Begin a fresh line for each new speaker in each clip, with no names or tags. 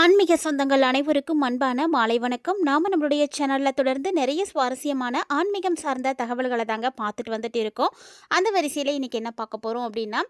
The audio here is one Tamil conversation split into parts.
ஆன்மீக சொந்தங்கள் அனைவருக்கும் அன்பான மாலை வணக்கம். நாம் நம்மளுடைய சேனலில் தொடர்ந்து நிறைய சுவாரஸ்யமான ஆன்மீகம் சார்ந்த தகவல்களை தாங்க பார்த்துட்டு வந்துட்டு இருக்கோம். அந்த வரிசையில் இன்றைக்கி என்ன பார்க்க போகிறோம் அப்படின்னா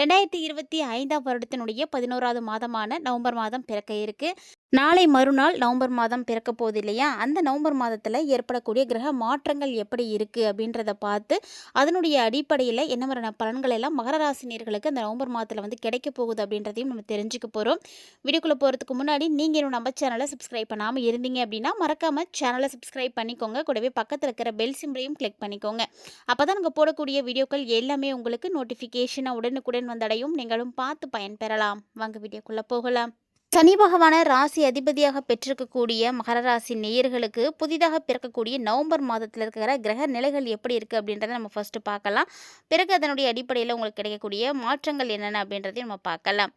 ரெண்டாயிரத்தி இருபத்தி ஐந்தாம் வருடத்தினுடைய பதினோராவது மாதமான நவம்பர் மாதம் பிறக்க இருக்குது நாளை மறுநாள் நவம்பர் மாதம் பிறக்க போகுது இல்லையா அந்த நவம்பர் மாதத்தில் ஏற்படக்கூடிய கிரக மாற்றங்கள் எப்படி இருக்குது அப்படின்றத பார்த்து அதனுடைய அடிப்படையில் என்ன மாதிரியான பலன்கள் எல்லாம் மகர ராசினியர்களுக்கு அந்த நவம்பர் மாதத்தில் வந்து கிடைக்க போகுது அப்படின்றதையும் நம்ம தெரிஞ்சுக்க போகிறோம் வீடியோக்குள்ளே போகிறதுக்கு முன்னாடி நீங்கள் இன்னும் நம்ம சேனலை சப்ஸ்கிரைப் பண்ணாமல் இருந்தீங்க அப்படின்னா மறக்காமல் சேனலை சப்ஸ்கிரைப் பண்ணிக்கோங்க. கூடவே பக்கத்தில் இருக்கிற பெல் சிம்பிளையும் கிளிக் பண்ணிக்கோங்க. அப்போ தான் நாங்கள் போடக்கூடிய வீடியோக்கள் எல்லாமே உங்களுக்கு நோட்டிஃபிகேஷனாக உடனுக்குடன் வந்தடையும் நீங்களும் பார்த்து பயன்பெறலாம். வாங்க வீடியோக்குள்ளே போகலாம். சனி பகவான ராசி அதிபதியாக பெற்றிருக்கக்கூடிய மகர ராசி நேயர்களுக்கு புதிதாக பிறக்கக்கூடிய நவம்பர் மாதத்தில் இருக்கிற கிரக நிலைகள் எப்படி இருக்குது அப்படின்றத நம்ம ஃபஸ்ட்டு பார்க்கலாம். பிறகு அதனுடைய அடிப்படையில் உங்களுக்கு கிடைக்கக்கூடிய மாற்றங்கள் என்னென்ன அப்படின்றதையும் நம்ம பார்க்கலாம்.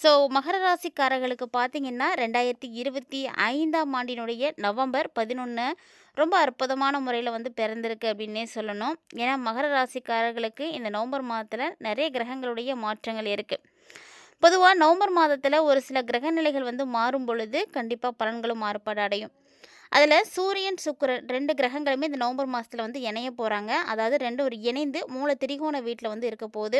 ஸோ மகர ராசிக்காரர்களுக்கு பார்த்தீங்கன்னா ரெண்டாயிரத்தி இருபத்தி ஐந்தாம் ஆண்டினுடைய நவம்பர் பதினொன்று ரொம்ப அற்புதமான முறையில் வந்து பிறந்திருக்கு அப்படின்னே சொல்லணும். ஏன்னா மகர ராசிக்காரர்களுக்கு இந்த நவம்பர் மாதத்தில் நிறைய கிரகங்களுடைய மாற்றங்கள் இருக்குது பொதுவாக நவம்பர் மாதத்தில் ஒரு சில கிரக நிலைகள் வந்து மாறும் பொழுது கண்டிப்பாக பலன்களும் மாறுபாடு அடையும். அதில் சூரியன் சுக்கரன் ரெண்டு கிரகங்களுமே இந்த நவம்பர் மாதத்தில் வந்து இணைய போகிறாங்க அதாவது ரெண்டு ஒரு இணைந்து மூல திரிகோண வீட்டில் வந்து இருக்க போகுது.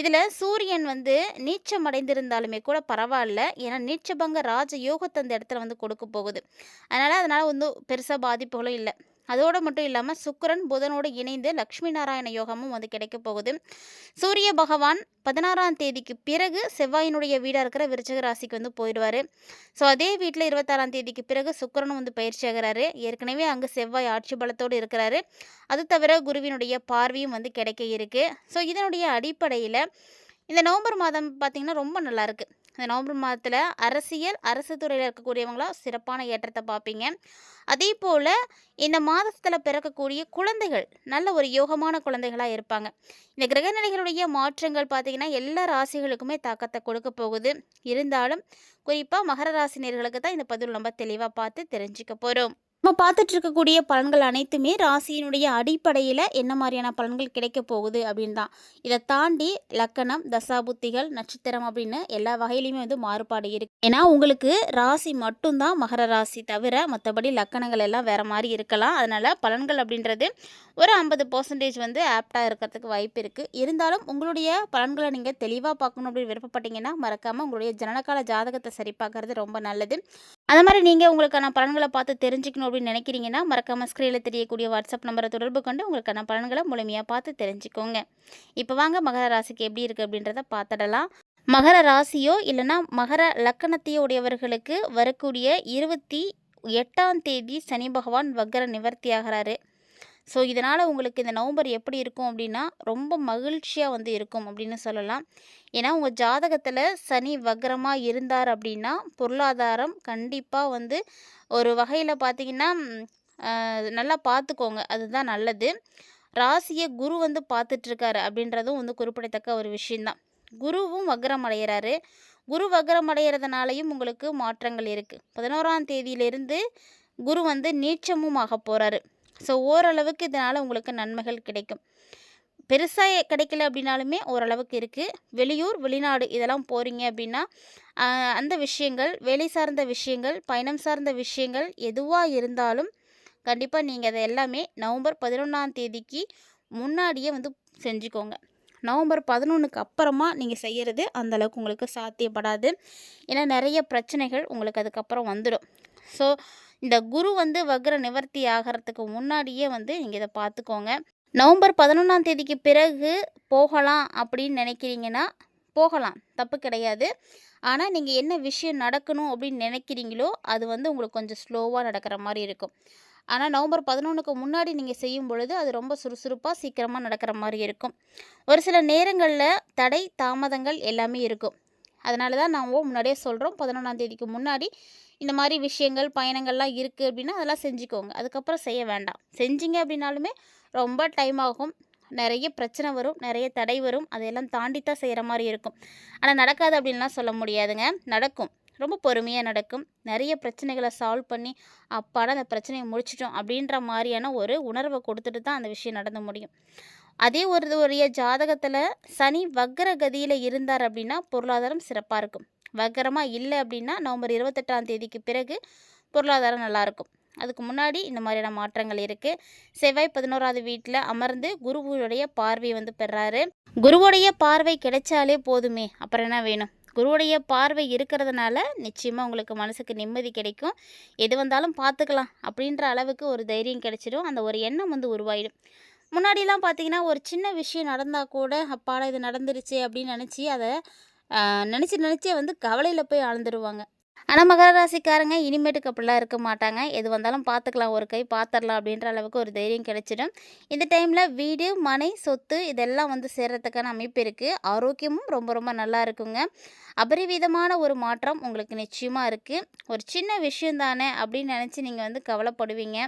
இதில் சூரியன் வந்து நீச்சம் அடைந்திருந்தாலுமே கூட பரவாயில்ல. ஏன்னா நீச்சபங்க ராஜ யோகத்தை அந்த இடத்துல வந்து கொடுக்க போகுது. அதனால் அதனால் வந்து பெருசாக பாதிப்புகளும் இல்லை. அதோடு மட்டும் இல்லாமல் சுக்கிரன் புதனோடு இணைந்து லக்ஷ்மி நாராயண யோகமும் வந்து கிடைக்க போகுது. சூரிய பகவான் பதினாறாம் தேதிக்கு பிறகு செவ்வாயினுடைய வீடாக இருக்கிற விருச்சக ராசிக்கு வந்து போயிடுவார். ஸோ அதே வீட்டில் இருபத்தாறாம் தேதிக்கு பிறகு சுக்கரனும் வந்து பயிற்சி ஆகிறாரு. ஏற்கனவே அங்கே செவ்வாய் ஆட்சி பலத்தோடு இருக்கிறாரு. அது தவிர குருவினுடைய பார்வையும் வந்து கிடைக்க இருக்குது ஸோ இதனுடைய அடிப்படையில் இந்த நவம்பர் மாதம் பார்த்திங்கன்னா ரொம்ப நல்லாயிருக்கு இந்த நவம்பர் மாதத்தில் அரசியல் அரசு துறையில் இருக்கக்கூடியவங்களாம் சிறப்பான ஏற்றத்தை பார்ப்பீங்க. அதே போல் இந்த மாதத்தில் பிறக்கக்கூடிய குழந்தைகள் நல்ல ஒரு யோகமான குழந்தைகளாக இருப்பாங்க. இந்த கிரகநிலைகளுடைய மாற்றங்கள் பார்த்திங்கன்னா எல்லா ராசிகளுக்குமே தாக்கத்தை கொடுக்க போகுது. இருந்தாலும் குறிப்பாக மகர ராசினியர்களுக்கு தான் இந்த பதிவு நம்ம தெளிவாக பார்த்து தெரிஞ்சுக்க போகிறோம் நம்ம பார்த்துட்டு இருக்கக்கூடிய பலன்கள் அனைத்துமே ராசியினுடைய அடிப்படையில் என்ன மாதிரியான பலன்கள் கிடைக்க போகுது அப்படின்னு தான் இதை தாண்டி லக்கணம் தசாபுத்திகள் நட்சத்திரம் அப்படின்னு எல்லா வகையிலையுமே வந்து மாறுபாடு இருக்குது ஏன்னா உங்களுக்கு ராசி மட்டும்தான் மகர ராசி தவிர மற்றபடி லக்கணங்கள் எல்லாம் வேறு மாதிரி இருக்கலாம். அதனால் பலன்கள் அப்படின்றது ஒரு ஐம்பது பர்சன்டேஜ் வந்து ஆப்டாக இருக்கிறதுக்கு வாய்ப்பு இருக்குது இருந்தாலும் உங்களுடைய பலன்களை நீங்கள் தெளிவாக பார்க்கணும் அப்படின்னு விருப்பப்பட்டீங்கன்னா மறக்காமல் உங்களுடைய ஜனனகால ஜாதகத்தை சரி பார்க்கறது ரொம்ப நல்லது. அந்த மாதிரி நீங்கள் உங்களுக்கான பலன்களை பார்த்து தெரிஞ்சுக்கணும் அப்படின்னு நினைக்கிறீங்கன்னா மறக்காமல் ஸ்க்ரீனில் தெரியக்கூடிய வாட்ஸ்அப் நம்பரை தொடர்பு கொண்டு உங்களுக்கான பலன்களை முழுமையாக பார்த்து தெரிஞ்சுக்கோங்க. இப்போ வாங்க மகர ராசிக்கு எப்படி இருக்குது அப்படின்றத பார்த்துடலாம். மகர ராசியோ இல்லைனா மகர லக்கணத்தையோ உடையவர்களுக்கு வரக்கூடிய இருபத்தி எட்டாம் தேதி சனி பகவான் வக்கர நிவர்த்தி ஆகிறாரு ஸோ இதனால் உங்களுக்கு இந்த நவம்பர் எப்படி இருக்கும் அப்படின்னா ரொம்ப மகிழ்ச்சியாக வந்து இருக்கும் அப்படின்னு சொல்லலாம். ஏன்னா உங்கள் ஜாதகத்தில் சனி வக்ரமாக இருந்தார் அப்படின்னா பொருளாதாரம் கண்டிப்பாக வந்து ஒரு வகையில் பார்த்திங்கன்னா நல்லா பார்த்துக்கோங்க அதுதான் நல்லது. ராசியை குரு வந்து பார்த்துட்ருக்காரு அப்படின்றதும் வந்து குறிப்பிடத்தக்க ஒரு விஷயந்தான் குருவும் வக்ரம் அடைகிறாரு குரு வக்ரம் அடைகிறதுனாலையும் உங்களுக்கு மாற்றங்கள் இருக்குது பதினோராம் தேதியிலிருந்து குரு வந்து நீச்சமும் ஆக போகிறாரு ஸோ ஓரளவுக்கு இதனால் உங்களுக்கு நன்மைகள் கிடைக்கும். பெருசாக கிடைக்கல அப்படின்னாலுமே ஓரளவுக்கு இருக்குது வெளியூர் வெளிநாடு இதெல்லாம் போகிறீங்க அப்படின்னா அந்த விஷயங்கள் வேலை சார்ந்த விஷயங்கள் பயணம் சார்ந்த விஷயங்கள் எதுவாக இருந்தாலும் கண்டிப்பாக நீங்கள் அதை எல்லாமே நவம்பர் பதினொன்றாம் தேதிக்கு முன்னாடியே வந்து செஞ்சுக்கோங்க. நவம்பர் பதினொன்றுக்கு அப்புறமா நீங்கள் செய்கிறது அந்தளவுக்கு உங்களுக்கு சாத்தியப்படாது. ஏன்னா நிறைய பிரச்சனைகள் உங்களுக்கு அதுக்கப்புறம் வந்துடும். ஸோ இந்த குரு வந்து வக்ர நிவர்த்தி ஆகிறதுக்கு முன்னாடியே வந்து நீங்கள் இதை பார்த்துக்கோங்க நவம்பர் பதினொன்றாம் தேதிக்கு பிறகு போகலாம் அப்படின்னு நினைக்கிறீங்கன்னா போகலாம் தப்பு கிடையாது. ஆனால் நீங்கள் என்ன விஷயம் நடக்கணும் அப்படின்னு நினைக்கிறீங்களோ அது வந்து உங்களுக்கு கொஞ்சம் ஸ்லோவாக நடக்கிற மாதிரி இருக்கும். ஆனால் நவம்பர் பதினொன்றுக்கு முன்னாடி நீங்கள் செய்யும் பொழுது அது ரொம்ப சுறுசுறுப்பாக சீக்கிரமாக நடக்கிற மாதிரி இருக்கும். ஒரு சில நேரங்களில் தடை தாமதங்கள் எல்லாமே இருக்கும். அதனால தான் நாங்கள் முன்னாடியே சொல்கிறோம் பதினொன்றாம் தேதிக்கு முன்னாடி இந்த மாதிரி விஷயங்கள் பயணங்கள்லாம் இருக்குது அப்படின்னா அதெல்லாம் செஞ்சுக்கோங்க. அதுக்கப்புறம் செய்ய வேண்டாம். செஞ்சீங்க அப்படின்னாலுமே ரொம்ப டைம் ஆகும். நிறைய பிரச்சனை வரும். நிறைய தடை வரும். அதையெல்லாம் தாண்டி தான் செய்கிற மாதிரி இருக்கும். ஆனால் நடக்காது அப்படின்லாம் சொல்ல முடியாதுங்க. நடக்கும். ரொம்ப பொறுமையாக நடக்கும். நிறைய பிரச்சனைகளை சால்வ் பண்ணி அப்பாட அந்த பிரச்சனையை முடிச்சிட்டோம் அப்படின்ற மாதிரியான ஒரு உணர்வை கொடுத்துட்டு தான் அந்த விஷயம் நடந்து முடியும். அதே ஒரு ஒரு ஜாதகத்தில் சனி வக்கர கதியில் இருந்தார் அப்படின்னா பொருளாதாரம் சிறப்பாக இருக்கும். வக்கரமாக இல்லை அப்படின்னா நவம்பர் இருபத்தெட்டாம் தேதிக்கு பிறகு பொருளாதாரம் நல்லாயிருக்கும் அதுக்கு முன்னாடி இந்த மாதிரியான மாற்றங்கள் இருக்குது செவ்வாய் பதினோராவது வீட்டில் அமர்ந்து குருவுடைய பார்வை வந்து பெறாரு. குருவுடைய பார்வை கிடைச்சாலே போதுமே அப்புறம் என்ன வேணும்? குருவுடைய பார்வை இருக்கிறதுனால நிச்சயமாக உங்களுக்கு மனசுக்கு நிம்மதி கிடைக்கும். எது வந்தாலும் பார்த்துக்கலாம் அப்படின்ற அளவுக்கு ஒரு தைரியம் கிடைச்சிடும் அந்த ஒரு எண்ணம் வந்து உருவாயிடும். முன்னாடிலாம் பார்த்தீங்கன்னா ஒரு சின்ன விஷயம் நடந்தால் கூட அப்பாடா இது நடந்துருச்சு அப்படின்னு நினச்சி அதை நினச்சி நினச்சே வந்து கவலையில் போய் ஆழ்ந்துருவாங்க. ஆனால் மகர ராசிக்காரங்க இனிமேட்டுக்கு அப்படிலாம் இருக்க மாட்டாங்க. எது வந்தாலும் பார்த்துக்கலாம் ஒரு கை பார்த்துடலாம் அப்படின்ற அளவுக்கு ஒரு தைரியம் கிடைச்சிடும். இந்த டைமில் வீடு மனை சொத்து இதெல்லாம் வந்து சேர்கிறதுக்கான அமைப்பு இருக்குது ஆரோக்கியமும் ரொம்ப ரொம்ப நல்லா இருக்குங்க. அபரிவிதமான ஒரு மாற்றம் உங்களுக்கு நிச்சயமாக இருக்குது ஒரு சின்ன விஷயம் தானே அப்படின்னு நினச்சி நீங்கள் வந்து கவலைப்படுவீங்க.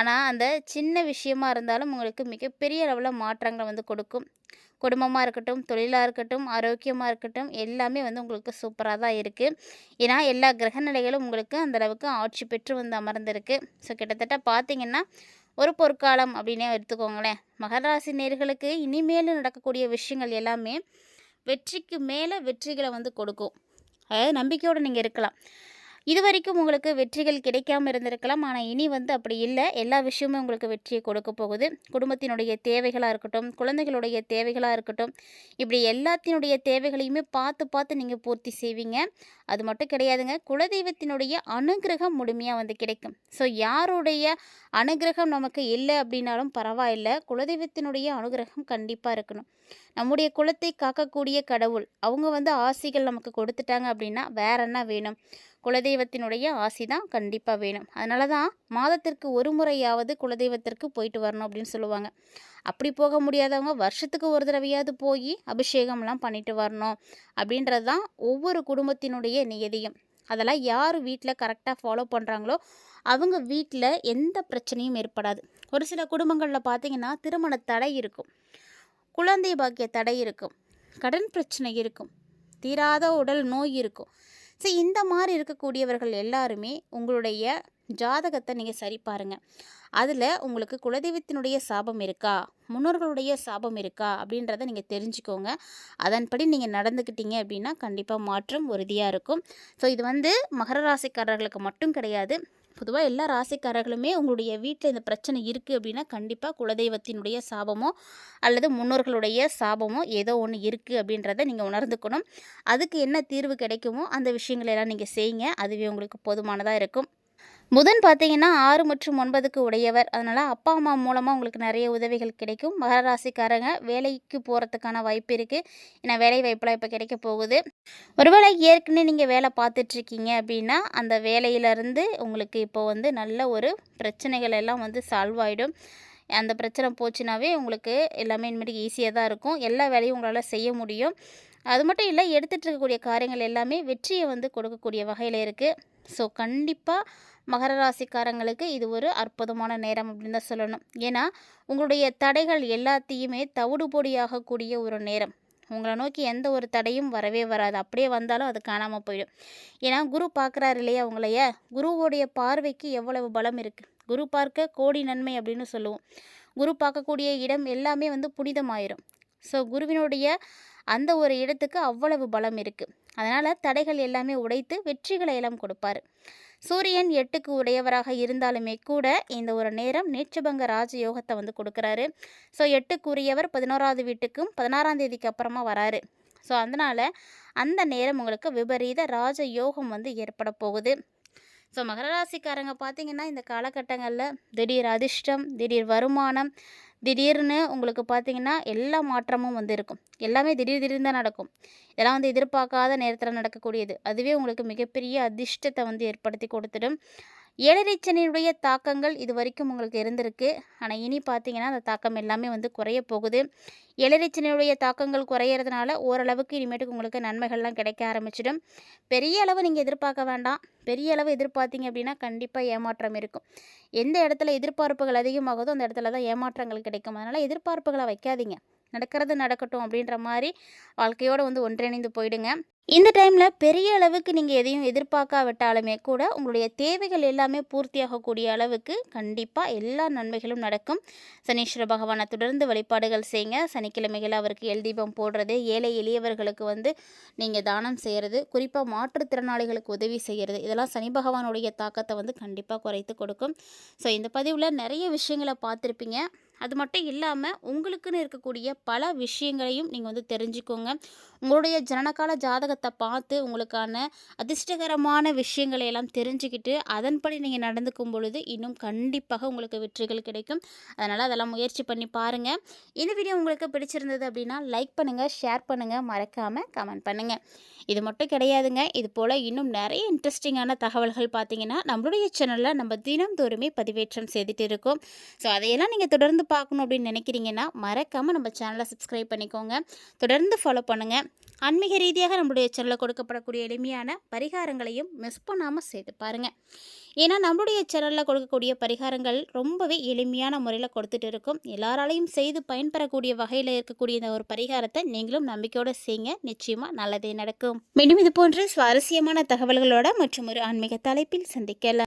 ஆனால் அந்த சின்ன விஷயமா இருந்தாலும் உங்களுக்கு மிகப்பெரிய அளவில் மாற்றங்களை வந்து கொடுக்கும். குடும்பமாக இருக்கட்டும் தொழிலாக இருக்கட்டும் ஆரோக்கியமாக இருக்கட்டும் எல்லாமே வந்து உங்களுக்கு சூப்பராக தான் இருக்குது ஏன்னா எல்லா கிரக நிலைகளும் உங்களுக்கு அந்தளவுக்கு ஆட்சி பெற்று வந்து அமர்ந்திருக்கு. ஸோ கிட்டத்தட்ட பார்த்தீங்கன்னா ஒரு பொற்காலம் அப்படின்னே எடுத்துக்கோங்களேன். மகராசி நேர்களுக்கு இனிமேலும் நடக்கக்கூடிய விஷயங்கள் எல்லாமே வெற்றிக்கு மேலே வெற்றிகளை வந்து கொடுக்கும். அதாவது நம்பிக்கையோடு நீங்கள் இருக்கலாம். இது வரைக்கும் உங்களுக்கு வெற்றிகள் கிடைக்காம இருந்திருக்கலாம். ஆனால் இனி வந்து அப்படி இல்லை. எல்லா விஷயமும் உங்களுக்கு வெற்றியை கொடுக்க போகுது. குடும்பத்தினுடைய தேவைகளாக இருக்கட்டும் குழந்தைகளுடைய தேவைகளாக இருக்கட்டும் இப்படி எல்லாத்தினுடைய தேவைகளையுமே பார்த்து பார்த்து நீங்கள் பூர்த்தி செய்வீங்க. அது மட்டும் கிடையாதுங்க. குலதெய்வத்தினுடைய அனுகிரகம் முழுமையாக வந்து கிடைக்கும். ஸோ யாருடைய அனுகிரகம் நமக்கு இல்லை அப்படின்னாலும் பரவாயில்லை. குலதெய்வத்தினுடைய அனுகிரகம் கண்டிப்பாக இருக்கணும். நம்முடைய குலத்தை காக்கக்கூடிய கடவுள் அவங்க வந்து ஆசிகள் நமக்கு கொடுத்துட்டாங்க அப்படின்னா வேற என்ன வேணும்? குலதெய்வத்தினுடைய ஆசி தான் கண்டிப்பாக வேணும். அதனால தான் மாதத்திற்கு ஒரு முறையாவது குலதெய்வத்திற்கு போயிட்டு வரணும் அப்படின்னு சொல்லுவாங்க. அப்படி போக முடியாதவங்க வருஷத்துக்கு ஒரு தடவையாவது போய் அபிஷேகம்லாம் பண்ணிட்டு வரணும் அப்படின்றது தான் ஒவ்வொரு குடும்பத்தினுடைய நியதியும். அதெல்லாம் யார் வீட்டில் கரெக்டாக ஃபாலோ பண்ணுறாங்களோ அவங்க வீட்டில் எந்த பிரச்சனையும் ஏற்படாது. ஒரு சில குடும்பங்களில் பார்த்தீங்கன்னா திருமண தடை இருக்கும். குழந்தை பாக்கிய தடை இருக்கும். கடன் பிரச்சனை இருக்கும். தீராத உடல் நோய் இருக்கும். ஸோ இந்த மாதிரி இருக்கக்கூடியவர்கள் எல்லாருமே உங்களுடைய ஜாதகத்தை நீங்கள் சரி பாருங்கள் அதில் உங்களுக்கு குலதெய்வத்தினுடைய சாபம் இருக்கா? முன்னோர்களுடைய சாபம் இருக்கா? அப்படின்றத நீங்கள் தெரிஞ்சுக்கோங்க. அதன்படி நீங்கள் நடந்துக்கிட்டீங்க அப்படின்னா கண்டிப்பாக மாற்றம் உறுதியாக இருக்கும். ஸோ இது வந்து மகர ராசிக்காரர்களுக்கு மட்டும் கிடையாது. பொதுவாக எல்லா ராசிக்காரர்களுமே உங்களுடைய வீட்டில் இந்த பிரச்சனை இருக்குது அப்படின்னா கண்டிப்பாக குலதெய்வத்தினுடைய சாபமோ அல்லது முன்னோர்களுடைய சாபமோ ஏதோ ஒன்று இருக்குது அப்படின்றத நீங்கள் உணர்ந்துக்கணும். அதுக்கு என்ன தீர்வு கிடைக்குமோ அந்த விஷயங்களெல்லாம் நீங்கள் செய்யுங்க. அதுவே உங்களுக்கு போதுமானதாக இருக்கும். புதன் பார்த்தீங்கன்னா ஆறு மற்றும் ஒன்பதுக்கு உடையவர். அதனால் அப்பா அம்மா மூலமாக உங்களுக்கு நிறைய உதவிகள் கிடைக்கும். மகராசிக்காரங்க வேலைக்கு போகிறதுக்கான வாய்ப்பு இருக்குது ஏன்னா வேலை வாய்ப்பெலாம் இப்போ கிடைக்க போகுது. ஒருவேளை ஏற்கனவே நீங்கள் வேலை பார்த்துட்ருக்கீங்க அப்படின்னா அந்த வேலையிலேருந்து உங்களுக்கு இப்போ வந்து நல்ல ஒரு பிரச்சனைகள் எல்லாம் வந்து சால்வ் ஆகிடும் அந்த பிரச்சனை போச்சுனாவே உங்களுக்கு எல்லாமே இனிமேட்டு ஈஸியாக தான் இருக்கும். எல்லா வேலையும் உங்களால் செய்ய முடியும். அது மட்டும் இல்லை எடுத்துகிட்டு இருக்கக்கூடிய காரியங்கள் எல்லாமே வெற்றியை வந்து கொடுக்கக்கூடிய வகையில் இருக்குது ஸோ கண்டிப்பாக மகர ராசிக்காரங்களுக்கு இது ஒரு அற்புதமான நேரம் அப்படின்னு தான் சொல்லணும். ஏன்னா உங்களுடைய தடைகள் எல்லாத்தையுமே தவிடு பொடியாகக்கூடிய ஒரு நேரம். உங்களை நோக்கி எந்த ஒரு தடையும் வரவே வராது. அப்படியே வந்தாலும் அது காணாமல் போயிடும். ஏன்னா குரு பார்க்குறாரு இல்லையா உங்களைய குருவோடைய பார்வைக்கு எவ்வளவு பலம் இருக்குது குரு பார்க்க கோடி நன்மை அப்படின்னு சொல்லுவோம். குரு பார்க்கக்கூடிய இடம் எல்லாமே வந்து புனிதமாயிரும். ஸோ குருவினுடைய அந்த ஒரு இடத்துக்கு அவ்வளவு பலம் இருக்குது அதனால் தடைகள் எல்லாமே உடைத்து வெற்றிகளை எல்லாம் கொடுப்பாரு. சூரியன் எட்டுக்கு உடையவராக இருந்தாலுமே கூட இந்த ஒரு நேரம் நேற்றுபங்க ராஜயோகத்தை வந்து கொடுக்குறாரு. ஸோ எட்டுக்குரியவர் பதினோராவது வீட்டுக்கும் பதினாறாம் தேதிக்கு அப்புறமா வராரு. ஸோ அதனால் அந்த நேரம் உங்களுக்கு விபரீத ராஜ யோகம் வந்து ஏற்பட போகுது. ஸோ மகர ராசிக்காரங்க பார்த்தீங்கன்னா இந்த காலகட்டங்களில் திடீர் அதிர்ஷ்டம் திடீர் வருமானம் திடீர்னு உங்களுக்கு பார்த்தீங்கன்னா எல்லா மாற்றமும் வந்து இருக்கும். எல்லாமே திடீர் திடீர்னு தான் நடக்கும். இதெல்லாம் வந்து எதிர்பார்க்காத நேரத்தில் நடக்கக்கூடியது. அதுவே உங்களுக்கு மிகப்பெரிய அதிர்ஷ்டத்தை வந்து ஏற்படுத்தி கொடுத்துடும். ஏழரைச்சனியுடைய தாக்கங்கள் இது வரைக்கும் உங்களுக்கு இருந்திருக்கு. ஆனால் இனி பார்த்தீங்கன்னா அந்த தாக்கம் எல்லாமே வந்து குறைய போகுது. ஏழரைச்சனியுடைய தாக்கங்கள் குறையிறதுனால ஓரளவுக்கு இனிமேட்டுக்கு உங்களுக்கு நன்மைகள்லாம் கிடைக்க ஆரம்பிச்சிடும். பெரிய அளவு நீங்கள் எதிர்பார்க்க வேண்டாம். பெரிய அளவு எதிர்பார்த்தீங்க அப்படின்னா கண்டிப்பாக ஏமாற்றம் இருக்கும். எந்த இடத்துல எதிர்பார்ப்புகள் அதிகமாகுதோ அந்த இடத்துல தான் ஏமாற்றங்கள் கிடைக்கும். அதனால் எதிர்பார்ப்புகளை வைக்காதீங்க. நடக்கிறது நடக்கட்டும் அப்படின்ற மாதிரி வாழ்க்கையோடு வந்து ஒன்றிணைந்து போயிடுங்க. இந்த டைமில் பெரிய அளவுக்கு நீங்கள் எதையும் எதிர்பார்க்காவிட்டாலுமே கூட உங்களுடைய தேவைகள் எல்லாமே பூர்த்தியாகக்கூடிய அளவுக்கு கண்டிப்பாக எல்லா நன்மைகளும் நடக்கும். சனீஸ்வர பகவானை தொடர்ந்து வழிபாடுகள் செய்யுங்க. சனிக்கிழமைகள் அவருக்கு எல் தீபம் போடுறது ஏழை எளியவர்களுக்கு வந்து நீங்கள் தானம் செய்கிறது குறிப்பாக மாற்றுத்திறனாளிகளுக்கு உதவி செய்கிறது இதெல்லாம் சனி பகவானுடைய தாக்கத்தை வந்து கண்டிப்பாக குறைத்து கொடுக்கும். ஸோ இந்த பதிவில் நிறைய விஷயங்களை பார்த்துருப்பீங்க. அது மட்டும் இல்லாமல் உங்களுக்குன்னு இருக்கக்கூடிய பல விஷயங்களையும் நீங்கள் வந்து தெரிஞ்சுக்கோங்க. உங்களுடைய ஜனனகால ஜாதகத்தை பார்த்து உங்களுக்கான அதிர்ஷ்டகரமான விஷயங்களை எல்லாம் தெரிஞ்சுக்கிட்டு அதன்படி நீங்கள் நடந்துக்கும் பொழுது இன்னும் கண்டிப்பாக உங்களுக்கு வெற்றிகள் கிடைக்கும். அதனால் அதெல்லாம் முயற்சி பண்ணி பாருங்கள் இந்த வீடியோ உங்களுக்கு பிடிச்சிருந்தது அப்படின்னா லைக் பண்ணுங்கள் ஷேர் பண்ணுங்கள் மறக்காமல் கமெண்ட் பண்ணுங்கள் இது மட்டும் கிடையாதுங்க. இது போல் இன்னும் நிறைய இன்ட்ரெஸ்டிங்கான தகவல்கள் பார்த்தீங்கன்னா நம்மளுடைய சேனலில் நம்ம தினந்தோறுமே பதிவேற்றம் செய்துட்டு இருக்கோம். ஸோ அதையெல்லாம் நீங்கள் தொடர்ந்து பார்க்கணும் அப்படின்னு நினைக்கிறீங்கன்னா மறக்காமல் நம்ம சேனலை சப்ஸ்கிரைப் பண்ணிக்கோங்க. தொடர்ந்து ஃபாலோ பண்ணுங்கள் ஆன்மீக ரீதியாக நம்மளுடைய சேனலில் கொடுக்கப்படக்கூடிய எளிமையான பரிகாரங்களையும் மிஸ் பண்ணாமல் செய்து பாருங்கள் ஏன்னா நம்மளுடைய சேனலில் கொடுக்கக்கூடிய பரிகாரங்கள் ரொம்பவே எளிமையான முறையில் கொடுத்துட்டு இருக்கும். எல்லாராலையும் செய்து பயன்பெறக்கூடிய வகையில் இருக்கக்கூடிய இந்த ஒரு பரிகாரத்தை நீங்களும் நம்பிக்கையோடு செய்யுங்க நிச்சயமாக நல்லதே நடக்கும். மீண்டும் இது போன்ற சுவாரஸ்யமான தகவல்களோட மற்றும் ஒரு ஆன்மீக தலைப்பில் சந்திக்கலாம்.